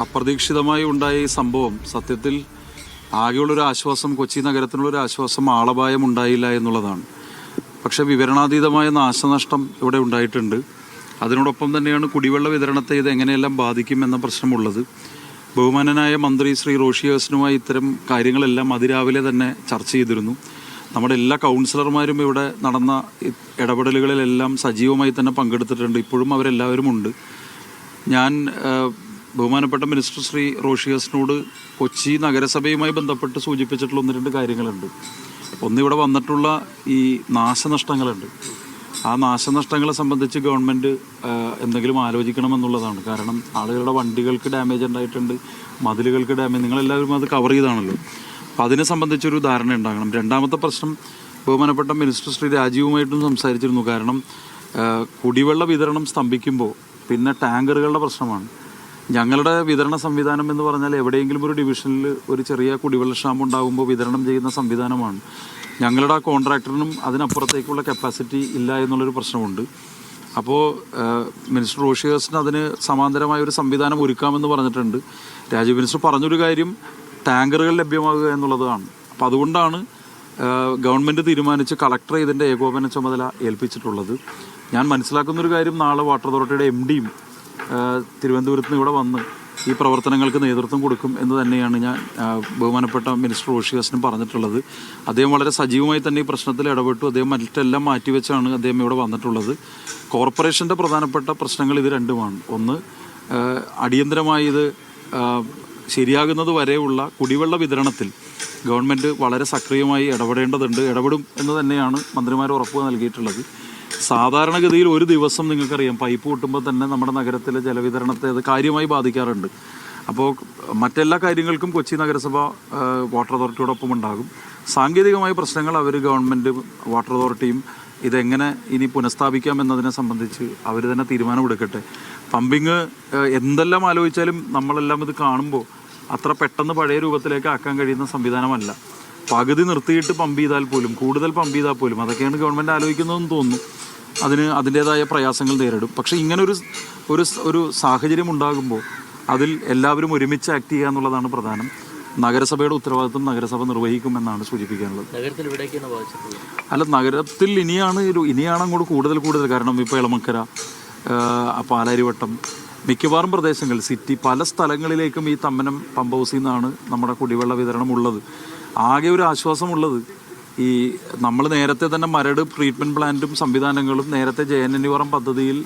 അപ്രതീക്ഷിതമായി ഉണ്ടായ ഈ സംഭവം സത്യത്തിൽ ആകെയുള്ളൊരു ആശ്വാസം കൊച്ചി നഗരത്തിനുള്ളൊരു ആശ്വാസം ആളപായം ഉണ്ടായില്ല എന്നുള്ളതാണ്. പക്ഷേ വിവരണാതീതമായ നാശനഷ്ടം ഇവിടെ ഉണ്ടായിട്ടുണ്ട്. അതിനോടൊപ്പം തന്നെയാണ് കുടിവെള്ള വിതരണത്തെ ഇത് എങ്ങനെയെല്ലാം ബാധിക്കും എന്ന പ്രശ്നമുള്ളത്. ബഹുമാനനായ മന്ത്രി ശ്രീ റോഷിയേഴ്സിനുമായി ഇത്തരം കാര്യങ്ങളെല്ലാം അതിരാവിലെ തന്നെ ചർച്ച ചെയ്തിരുന്നു. നമ്മുടെ എല്ലാ കൗൺസിലർമാരും ഇവിടെ നടന്ന ഇടപെടലുകളിലെല്ലാം സജീവമായി തന്നെ പങ്കെടുത്തിട്ടുണ്ട്. ഇപ്പോഴും അവരെല്ലാവരും ഉണ്ട്. ഞാൻ ബഹുമാനപ്പെട്ട മിനിസ്റ്റർ ശ്രീ റോഷിയസിനോട് കൊച്ചി നഗരസഭയുമായി ബന്ധപ്പെട്ട് സൂചിപ്പിച്ചിട്ടുള്ള ഒന്ന് രണ്ട് കാര്യങ്ങളുണ്ട്. ഒന്ന് ഇവിടെ വന്നിട്ടുള്ള ഈ നാശനഷ്ടങ്ങളുണ്ട്. ആ നാശനഷ്ടങ്ങളെ സംബന്ധിച്ച് ഗവൺമെന്റ് എന്തെങ്കിലും ആലോചിക്കണമെന്നുള്ളതാണ്. കാരണം ആളുകളുടെ വണ്ടികൾക്ക് ഡാമേജ് ഉണ്ടായിട്ടുണ്ട് മതിലുകൾക്ക് ഡാമേജ് നിങ്ങളെല്ലാവരും അത് കവർ ചെയ്താണല്ലോ. അപ്പോൾ അതിനെ സംബന്ധിച്ചൊരു ധാരണ ഉണ്ടാകണം. രണ്ടാമത്തെ പ്രശ്നം ബഹുമാനപ്പെട്ട മിനിസ്റ്റർ ശ്രീ രാജീവുമായിട്ടും സംസാരിച്ചിരുന്നു. കാരണം കുടിവെള്ള വിതരണം സ്തംഭിക്കുമ്പോൾ പിന്നെ ടാങ്കറുകളുടെ പ്രശ്നമാണ്. ഞങ്ങളുടെ വിതരണ സംവിധാനം എന്ന് പറഞ്ഞാൽ എവിടെയെങ്കിലും ഒരു ഡിവിഷനിൽ ഒരു ചെറിയ കുടിവെള്ള ക്ഷാമം ഉണ്ടാകുമ്പോൾ വിതരണം ചെയ്യുന്ന സംവിധാനമാണ്. ഞങ്ങളുടെ ആ കോൺട്രാക്ടറിനും അതിനപ്പുറത്തേക്കുള്ള കപ്പാസിറ്റി ഇല്ല എന്നുള്ളൊരു പ്രശ്നമുണ്ട്. അപ്പോൾ മിനിസ്റ്റർ റോഷിയേഴ്സിന് അതിന് സമാന്തരമായ ഒരു സംവിധാനം ഒരുക്കാമെന്ന് പറഞ്ഞിട്ടുണ്ട്. രാജീവ് മിനിസ്റ്റർ പറഞ്ഞൊരു കാര്യം ടാങ്കറുകൾ ലഭ്യമാകുക എന്നുള്ളതാണ്. അപ്പോൾ അതുകൊണ്ടാണ് ഗവൺമെന്റ് തീരുമാനിച്ച് കളക്ടറെ ഇതിന്റെ ഏകോപന ചുമതല ഏൽപ്പിച്ചിട്ടുള്ളത്. ഞാൻ മനസ്സിലാക്കുന്നൊരു കാര്യം നാളെ വാട്ടർ അതോറിറ്റിയുടെ എം ഡിയും തിരുവനന്തപുരത്ത് നിന്ന് ഇവിടെ വന്ന് ഈ പ്രവർത്തനങ്ങൾക്ക് നേതൃത്വം കൊടുക്കും എന്ന് തന്നെയാണ് ഞാൻ ബഹുമാനപ്പെട്ട മിനിസ്റ്റർ റോഷിയാസിനും പറഞ്ഞിട്ടുള്ളത്. അദ്ദേഹം വളരെ സജീവമായി തന്നെ ഈ പ്രശ്നത്തിൽ ഇടപെട്ടു. അദ്ദേഹം മറ്റെല്ലാം മാറ്റിവെച്ചാണ് അദ്ദേഹം ഇവിടെ വന്നിട്ടുള്ളത്. കോർപ്പറേഷന്റെ പ്രധാനപ്പെട്ട പ്രശ്നങ്ങൾ ഇത് രണ്ടുമാണ്. ഒന്ന് അടിയന്തരമായി ഇത് ശരിയാകുന്നത് വരെയുള്ള കുടിവെള്ള വിതരണത്തിൽ ഗവൺമെന്റ് വളരെ സക്രിയമായി ഇടപെടേണ്ടതുണ്ട്. ഇടപെടും എന്ന് തന്നെയാണ് മന്ത്രിമാർ ഉറപ്പ് നൽകിയിട്ടുള്ളത്. സാധാരണഗതിയിൽ ഒരു ദിവസം നിങ്ങൾക്കറിയാം പൈപ്പ് പൊട്ടുമ്പോൾ തന്നെ നമ്മുടെ നഗരത്തിലെ ജലവിതരണത്തെ അത് കാര്യമായി ബാധിക്കാറുണ്ട്. അപ്പോൾ മറ്റെല്ലാ കാര്യങ്ങൾക്കും കൊച്ചി നഗരസഭ വാട്ടർ അതോറിറ്റിയോടൊപ്പം ഉണ്ടാകും. സാങ്കേതികമായ പ്രശ്നങ്ങൾ അവർ ഗവൺമെന്റ് വാട്ടർ അതോറിറ്റിയും ഇതെങ്ങനെ ഇനി പുനഃസ്ഥാപിക്കാം എന്നതിനെ സംബന്ധിച്ച് അവർ തന്നെ തീരുമാനമെടുക്കട്ടെ പമ്പിങ് എന്തെല്ലാം ആലോചിച്ചാലും നമ്മളെല്ലാം ഇത് കാണുമ്പോൾ അത്ര പെട്ടെന്ന് പഴയ രൂപത്തിലേക്ക് ആക്കാൻ കഴിയുന്ന സംവിധാനമല്ല. പകുതി നിർത്തിയിട്ട് പമ്പ് ചെയ്താൽ പോലും കൂടുതൽ പമ്പ് ചെയ്താൽ പോലും അതൊക്കെയാണ് ഗവൺമെന്റ് ആലോചിക്കുന്നതെന്ന് തോന്നുന്നു. അതിന് അതിന്റേതായ പ്രയാസങ്ങൾ നേരിടും. പക്ഷേ ഇങ്ങനൊരു ഒരു ഒരു സാഹചര്യം ഉണ്ടാകുമ്പോൾ അതിൽ എല്ലാവരും ഒരുമിച്ച് ആക്ട് ചെയ്യുക എന്നുള്ളതാണ് പ്രധാനം. നഗരസഭയുടെ ഉത്തരവാദിത്വം നഗരസഭ നിർവഹിക്കുമെന്നാണ് സൂചിപ്പിക്കാനുള്ളത്. അല്ല നഗരത്തിൽ ഇനിയാണ് ഇനിയാണ് അങ്ങോട്ട് കൂടുതൽ കൂടുതൽ. കാരണം ഇപ്പോൾ ഇളമക്കര പാലാരിവട്ടം മിക്കവാറും പ്രദേശങ്ങൾ സിറ്റി പല സ്ഥലങ്ങളിലേക്കും ഈ തമ്മനം പമ്പ് ഹൗസിൽ നിന്നാണ് നമ്മുടെ കുടിവെള്ള വിതരണം ഉള്ളത് ആകെ ഒരു ആശ്വാസമുള്ളത് ഈ നമ്മൾ നേരത്തെ തന്നെ മരട് ട്രീറ്റ്മെന്റ് പ്ലാന്റും സംവിധാനങ്ങളും നേരത്തെ ജെ എൻ എന്നിവറം പദ്ധതിയിൽ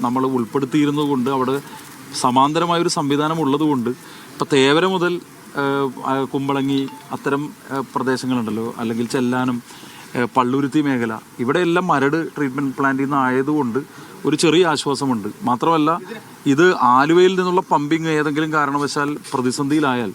നമ്മൾ ഉൾപ്പെടുത്തിയിരുന്നത് കൊണ്ട് അവിടെ സമാന്തരമായ ഒരു സംവിധാനം ഉള്ളതുകൊണ്ട് ഇപ്പോൾ തേവര മുതൽ കുമ്പളങ്ങി അത്തരം പ്രദേശങ്ങളുണ്ടല്ലോ. അല്ലെങ്കിൽ ചെല്ലാനം പള്ളുരുത്തി മേഖല. ഇവിടെയെല്ലാം മരട് ട്രീറ്റ്മെന്റ് പ്ലാന്റിൽ നിന്ന് ആയതുകൊണ്ട് ഒരു ചെറിയ ആശ്വാസമുണ്ട്. മാത്രമല്ല ഇത് ആലുവയിൽ നിന്നുള്ള പമ്പിങ് ഏതെങ്കിലും കാരണവശാൽ പ്രതിസന്ധിയിലായാൽ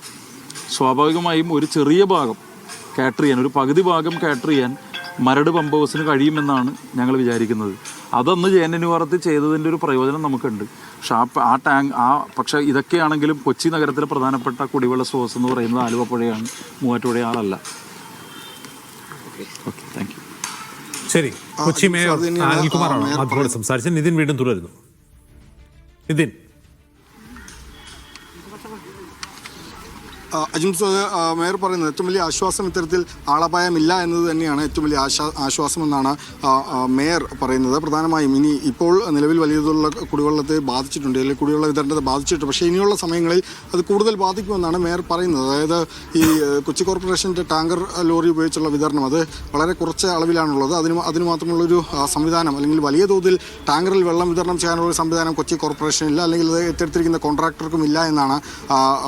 സ്വാഭാവികമായും ഒരു ചെറിയ ഭാഗം കാറ്റർ ചെയ്യാൻ ഒരു പകുതി ഭാഗം കാറ്റർ ചെയ്യാൻ മരട് പമ്പ് ഹൗസിന് കഴിയുമെന്നാണ് ഞങ്ങൾ വിചാരിക്കുന്നത്. അതൊന്ന് ജയനനിവാറത്തിൽ ചെയ്തതിന്റെ ഒരു പ്രയോജനം നമുക്കുണ്ട്. പക്ഷെ ആ ആ ടാങ്ക് ആ പക്ഷേ ഇതൊക്കെയാണെങ്കിലും കൊച്ചി നഗരത്തിലെ പ്രധാനപ്പെട്ട കുടിവെള്ള സ്രോതസ് എന്ന് പറയുന്നത് ആലുവ പുഴയാണ്. മൂവാറ്റുപുഴയാളല്ല ഓക്കെ താങ്ക് യു ശരി. കൊച്ചി മേയർ അനിൽകുമാറാണ് സംസാരിച്ചത്. നിതിൻ വീണ്ടും തുടരുന്നു. നിതിൻ. അജിം മേയർ പറയുന്നത് ഏറ്റവും വലിയ ആശ്വാസം ഇത്തരത്തിൽ ആളപായമില്ല എന്നത് തന്നെയാണ് ഏറ്റവും വലിയ ആശ്വാ ആശ്വാസം എന്നാണ് ആ, ആ, മേയർ പറയുന്നത്. പ്രധാനമായും ഇനി ഇപ്പോൾ നിലവിൽ വലിയ തോതിലുള്ള കുടിവെള്ളത്തെ ബാധിച്ചിട്ടുണ്ട് അല്ലെങ്കിൽ കുടിവെള്ള വിതരണത്തെ ബാധിച്ചിട്ടുണ്ട്. പക്ഷേ ഇനിയുള്ള സമയങ്ങളിൽ അത് കൂടുതൽ ബാധിക്കുമെന്നാണ് മേയർ പറയുന്നത്. അതായത് ഈ കൊച്ചി കോർപ്പറേഷന്റെ ടാങ്കർ ലോറി ഉപയോഗിച്ചുള്ള വിതരണം അത് വളരെ കുറച്ച് അളവിലാണുള്ളത്. അതിന് അതിന് മാത്രമുള്ളൊരു സംവിധാനം അല്ലെങ്കിൽ വലിയ തോതിൽ ടാങ്കറിൽ വെള്ളം വിതരണം ചെയ്യാനുള്ള സംവിധാനം കൊച്ചി കോർപ്പറേഷനില്ല അല്ലെങ്കിൽ അത് ഏറ്റെടുത്തിരിക്കുന്ന കോൺട്രാക്ടർക്കും ഇല്ല എന്നാണ്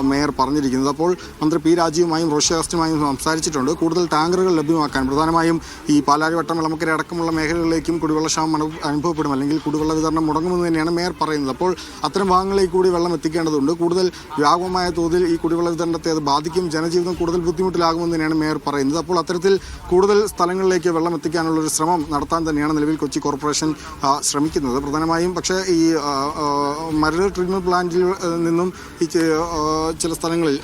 മേയർ പറഞ്ഞിരിക്കുന്നത്. അപ്പോൾ മന്ത്രി പി രാജീവുമായും റോഷി അഗസ്റ്റുമായും സംസാരിച്ചിട്ടുണ്ട്. കൂടുതൽ ടാങ്കറുകൾ ലഭ്യമാക്കാൻ പ്രധാനമായും ഈ പാലാരിവട്ടം വിളമക്കര അടക്കമുള്ള മേഖലകളിലേക്കും കുടിവെള്ളക്ഷാമം അനുഭവപ്പെടും. അല്ലെങ്കിൽ കുടിവെള്ള വിതരണം മുടങ്ങുമെന്ന് തന്നെയാണ് മേയർ പറയുന്നത്. അപ്പോൾ അത്തരം ഭാഗങ്ങളിലേക്ക് കൂടി വെള്ളം എത്തിക്കേണ്ടതുണ്ട്. കൂടുതൽ വ്യാപകമായ തോതിൽ ഈ കുടിവെള്ള വിതരണത്തെ അത് ബാധിക്കും. ജനജീവിതം കൂടുതൽ ബുദ്ധിമുട്ടിലാകുമെന്ന് തന്നെയാണ് മേയർ പറയുന്നത്. അപ്പോൾ അത്തരത്തിൽ കൂടുതൽ സ്ഥലങ്ങളിലേക്ക് വെള്ളം എത്തിക്കാനുള്ള ഒരു ശ്രമം നടത്താൻ തന്നെയാണ് നിലവിൽ കൊച്ചി കോർപ്പറേഷൻ ശ്രമിക്കുന്നത്. പ്രധാനമായും പക്ഷേ ഈ മരട് ട്രീറ്റ്മെന്റ് പ്ലാന്റിൽ നിന്നും ഈ ചില സ്ഥലങ്ങളിൽ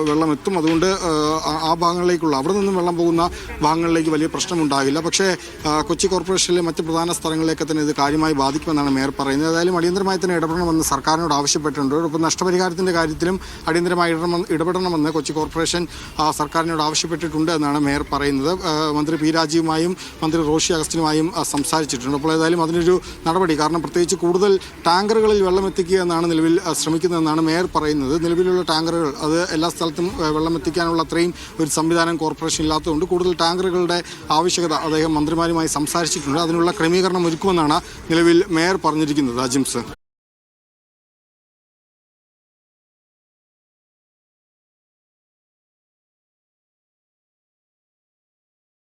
വെള്ളം എത്തും. അതുകൊണ്ട് ആ, ഭാഗങ്ങളിലേക്കുള്ള അവിടെ നിന്നും വെള്ളം പോകുന്ന ഭാഗങ്ങളിലേക്ക് വലിയ പ്രശ്നമുണ്ടാകില്ല. പക്ഷേ കൊച്ചി കോർപ്പറേഷനിലെ മറ്റ് പ്രധാന സ്ഥലങ്ങളിലേക്ക് തന്നെ ഇത് കാര്യമായി ബാധിക്കുമെന്നാണ് മേയർ പറയുന്നത്. ഏതായാലും അടിയന്തരമായി തന്നെ ഇടപെടണമെന്ന് സർക്കാരിനോട് ആവശ്യപ്പെട്ടിട്ടുണ്ട്. ഒപ്പം നഷ്ടപരിഹാരത്തിന്റെ കാര്യത്തിലും അടിയന്തരമായി ഇടപെടണം- ഇടപെടണമെന്ന് കൊച്ചി കോർപ്പറേഷൻ സർക്കാരിനോട് ആവശ്യപ്പെട്ടിട്ടുണ്ട് എന്നാണ് മേയർ പറയുന്നത്. മന്ത്രി പി രാജീവുമായും മന്ത്രി റോഷി അഗസ്റ്റിനുമായും സംസാരിച്ചിട്ടുണ്ട്. അപ്പോൾ ഏതായാലും അതിനൊരു നടപടി കാരണം പ്രത്യേകിച്ച് കൂടുതൽ ടാങ്കറുകളിൽ വെള്ളം എത്തിക്കുക എന്നാണ് നിലവിൽ ശ്രമിക്കുന്നതെന്നാണ് മേയർ പറയുന്നത്. നിലവിലുള്ള ടാങ്കറുകൾ അത് എല്ലാ സ്ഥലത്തും വെള്ളം എത്തിക്കാനുള്ള അത്രയും ഒരു സംവിധാനം കോർപ്പറേഷൻ ഇല്ലാത്തതുകൊണ്ട് കൂടുതൽ ടാങ്കറുകളുടെ ആവശ്യകത അദ്ദേഹം മന്ത്രിമാരുമായി സംസാരിച്ചിട്ടുണ്ട്. അതിനുള്ള ക്രമീകരണം ഒരുക്കുമെന്നാണ് നിലവിൽ മേയർ പറഞ്ഞിരിക്കുന്നത് അജിംസ്